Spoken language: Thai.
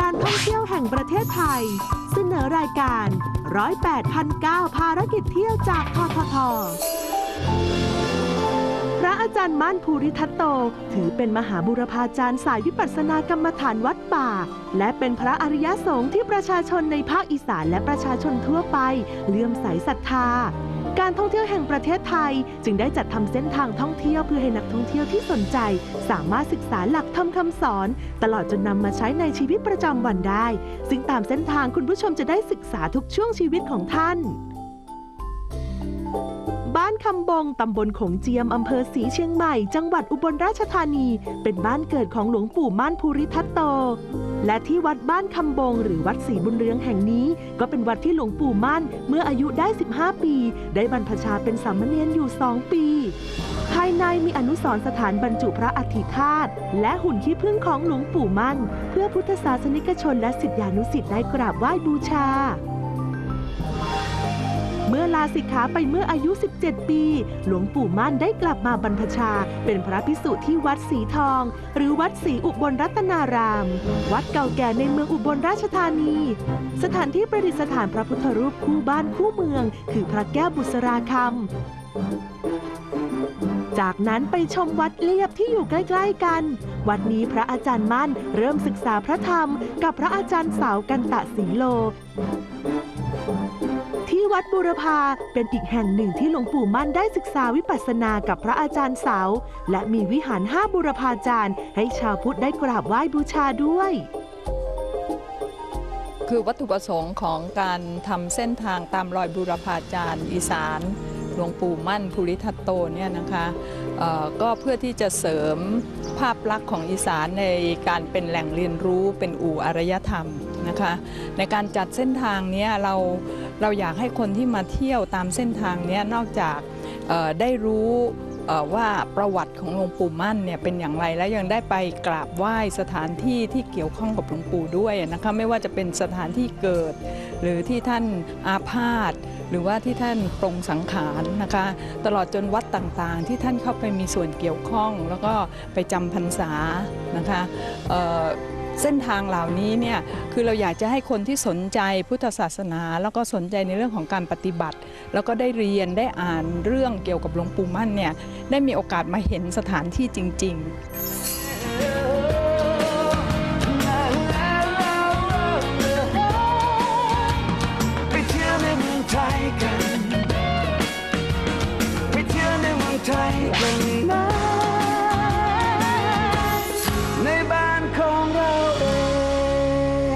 การท่องเที่ยวแห่งประเทศไทย เสนอรายการร้อยแปดพันเก้าภารกิจเที่ยวจากททท พระอาจารย์มั่นภูริทัตโต ถือเป็นมหาบุรพาจารย์สายวิปัสสนากรรมฐานวัดป่า และเป็นพระอริยสงฆ์ที่ประชาชนในภาคอีสานและประชาชนทั่วไปเลื่อมใสศรัทธา การท่องเที่ยวแห่งประเทศไทย จึงได้จัดทำเส้นทางท่องเที่ยวเพื่อให้นักท่องเที่ยวที่สนใจ สามารถศึกษาหลักธรรมคำสอน ตลอดจนนำมาใช้ในชีวิตประจำวันได้ ซึ่งตามเส้นทางคุณผู้ชมจะได้ศึกษาทุกช่วงชีวิตของท่าน คำบงตำบลขงเจียม อำเภอศรีเชียงใหม่ จังหวัดอุบลราชธานี เป็นบ้านเกิดของหลวงปู่ม่านภูริทัตโต และที่วัดบ้านคำบงหรือวัดศรีบุญเรืองแห่งนี้ ก็เป็นวัดที่หลวงปู่มั่นเมื่ออายุได้ 15 ปี ได้บรรพชาเป็นสามเณรอยู่ 2 ปี ภายในมีอนุสรสถานบรรจุพระอัฐิธาตุและหุ่นขี้ผึ้งของหลวงปู่มั่น เพื่อพุทธศาสนิกชนและศิษยานุศิษย์ได้กราบไหว้บูชา เมื่อลาสิกขาไปเมื่ออายุ 17 ปี หลวงปู่มั่นได้กลับมาบรรพชา เป็นพระภิกษุที่วัดสีทอง หรือวัดศรีอุบลรัตนาราม วัดเก่าแก่ในเมืองอุบลราชธานี สถานที่ประดิษฐานพระพุทธรูปคู่บ้านคู่เมือง คือพระแก้วบุษราคำจากนั้นไปชมวัดเลียบที่อยู่ใกล้ ๆ กัน วัดนี้พระอาจารย์มั่นเริ่มศึกษาพระธรรม กับพระอาจารย์สาวกันตะสีโล วัดบูรพาเป็นอีกแห่งหนึ่งที่หลวงปู่มั่นได้ศึกษาวิปัสสนากับพระอาจารย์เสา และมีวิหารห้าบูรพาจารย์ ให้ชาวพุทธได้กราบไหว้บูชาด้วย คือวัตถุประสงค์ของการทำเส้นทางตามรอยบูรพาจารย์อีสานหลวงปู่มั่นภูริทัตโตเนี่ยนะคะก็เพื่อที่จะเสริมภาพลักษณ์ของอีสานในการเป็นแหล่งเรียนรู้เป็นอู่อารยธรรมนะคะในการจัดเส้นทางนี้เรา เราอยากให้คนที่มาเที่ยวตามเส้นทางนี้นอกจากได้รู้ว่าประวัติของหลวงปู่มั่นเนี่ยเป็นอย่างไรและยังได้ไปกราบไหว้สถานที่ที่เกี่ยวข้องกับหลวงปู่ด้วยนะคะไม่ว่าจะเป็นสถานที่เกิด หรือที่ท่านอาพาธหรือว่าที่ท่านปรงสังขารนะคะ ตลอดจนวัดต่างๆ ที่ท่านเข้าไปมีส่วนเกี่ยวข้อง แล้วก็ไปจำพรรษานะคะ เส้นทางเหล่านี้เนี่ยคือเราอยากจะให้คนที่สนใจพุทธศาสนา แล้วก็สนใจในเรื่องของการปฏิบัติ แล้วก็ได้เรียนได้อ่านเรื่องเกี่ยวกับหลวงปู่มั่นเนี่ยได้มีโอกาสมาเห็นสถานที่จริง ๆ